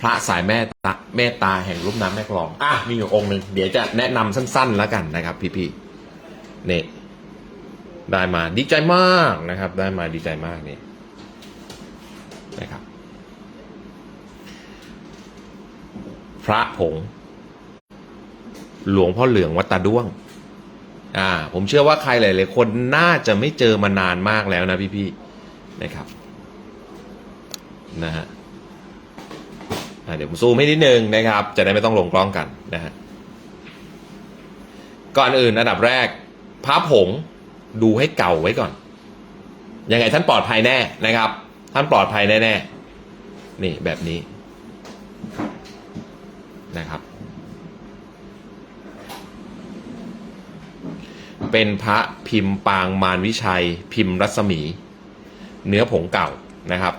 พระสายแม่ตาเมตตาแห่งรูปน้ำแม่กลอง อะ มีอยู่องค์หนึ่งเดี๋ยวจะแนะนำสั้น ๆ แล้วกันนะครับ พี่ๆนี่ได้มาดีใจมากนะครับ ได้มาดีใจมากนี่นะครับ พระผง หลวงพ่อเหลืองวัดตาด้วง อ่า ผมเชื่อว่าใครหลายๆคนน่าจะไม่เจอมานานมากแล้วนะพี่ๆนะครับ นะฮะ เดี๋ยวผมซูมให้นิดนึงนะครับ จะได้ไม่ต้องลงกล้องกันนะฮะก่อนอื่นอันดับแรกพระผงดูให้เก่าไว้ก่อน ยังไงท่านปลอดภัยแน่นะครับ ท่านปลอดภัยแน่ๆนี่แบบนี้นะครับ เป็นพระพิมพ์ปางมารวิชัย พิมพ์รัศมี เนื้อผงเก่านะครับ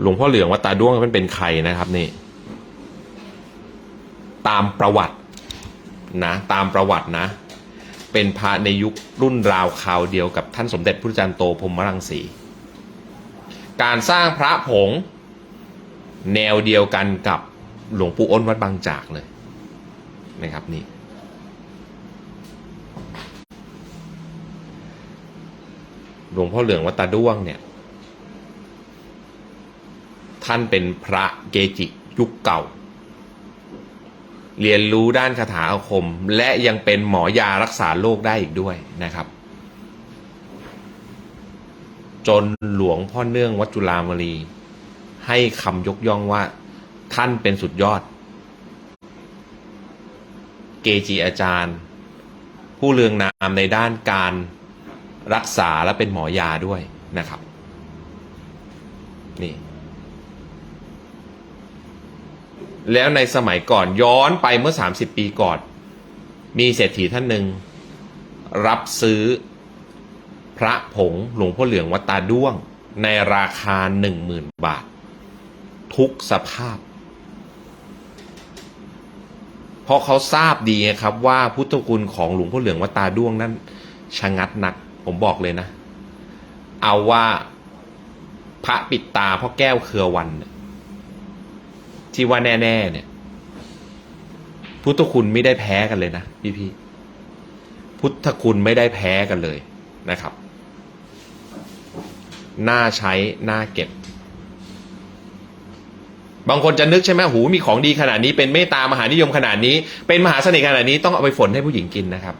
หลวงพ่อเหลืองวัดตาด้วงมันเป็นใครนะครับนี่ ตามประวัตินะตามประวัตินะ เป็นพระในยุครุ่นราวคราวเดียวกับท่านสมเด็จพระจันทร์โตพรมรังสี การสร้างพระผง แนวเดียวกันกับหลวงปู่อ้นวัดบางจากเลยนะครับนี่หลวงพ่อเหลืองวัดตาด้วงเนี่ย ท่านเป็นพระเกจิยุคเก่า เรียนรู้ด้านคาถาอาคม และยังเป็นหมอยารักษาโรคได้อีกด้วยนะครับ จนหลวงพ่อเนื่องวัดจุฬามณีให้คำยกย่องว่าท่านเป็นสุดยอด เกจิอาจารย์ ผู้เรืองนามในด้านการรักษาและเป็นหมอยาด้วยนะครับ นี่ แล้วในสมัยก่อนย้อนไปเมื่อ 30 ปีก่อน มีเศรษฐีท่านหนึ่งรับซื้อพระผงหลวงพ่อเหลืองวัดตาด้วง ในราคา 10,000 บาท ทุกสภาพ เพราะเขาทราบดีครับว่าพุทธคุณของหลวงพ่อเหลืองวัดตาด้วงนั้นชะงัดนัก ผมบอกเลยนะ เอาว่าพระปิดตาพ่อแก้วเครือวันเนี่ย ที่ว่าแน่ ๆ เนี่ย พุทธคุณไม่ได้แพ้กันเลยนะพี่พี่ๆพุทธคุณไม่ได้แพ้กันเลยนะครับ น่าใช้ น่าเก็บ บางคนจะนึกใช่ไหมหูมีของดีขนาดนี้ เป็นเมตตามหานิยมขนาดนี้ เป็นมหาเสน่ห์ขนาดนี้ต้องเอาไปฝนให้ผู้หญิงกินนะครับ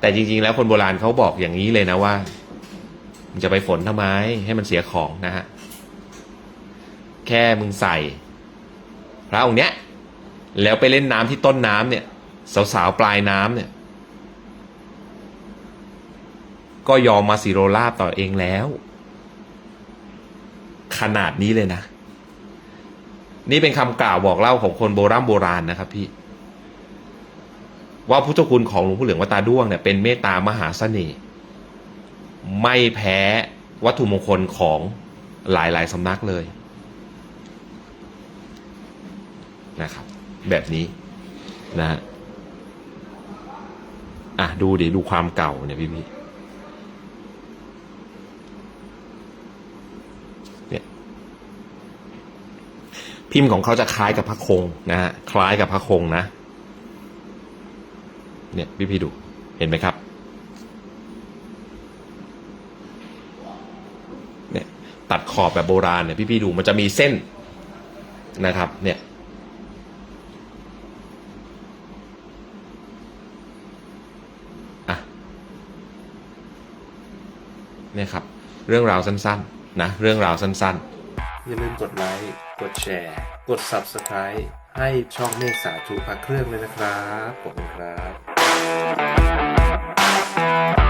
แต่จริง ๆ แล้วคนโบราณเขาบอกอย่างนี้เลยนะว่ามึงจะไปฝนทำไมให้มันเสียของนะฮะ แค่มึงใส่ พระองค์เนี้ยแล้วไปเล่นน้ำที่ต้นน้ำเนี่ย สาวๆปลายน้ำเนี่ย ก็ยอมมาสิโรลาบต่อเองแล้ว ขนาดนี้เลยนะ นี่เป็นคำกล่าวบอกเล่าของคนโบราณโบราณนะครับพี่ ว่าพุทธคุณของหลวงพ่อเหลืองวัตาด้วงเนี่ยเป็นเมตตามหาเสน่ห์ไม่แพ้วัตถุมงคลของหลายๆสำนักเลย นะครับ แบบนี้นะฮะอะดูดิดูความเก่าเนี่ยพี่พี่เนี่ยพิมพ์ของเขาจะคล้ายกับพระคงนะฮะคล้ายกับพระคงนะ เนี่ยพี่พี่ดูเห็นไหมครับเนี่ยตัดขอบแบบโบราณเนี่ยพี่พี่ดูมันจะมีเส้นนะครับ เนี่ย เนี่ยครับเรื่องราวสั้นๆนะเรื่องราวสั้นๆ อย่าลืมกดไลค์ กดแชร์ กด Subscribe ให้ช่องเมฆสาธุพระเครื่องเลยนะครับ ขอบคุณครับ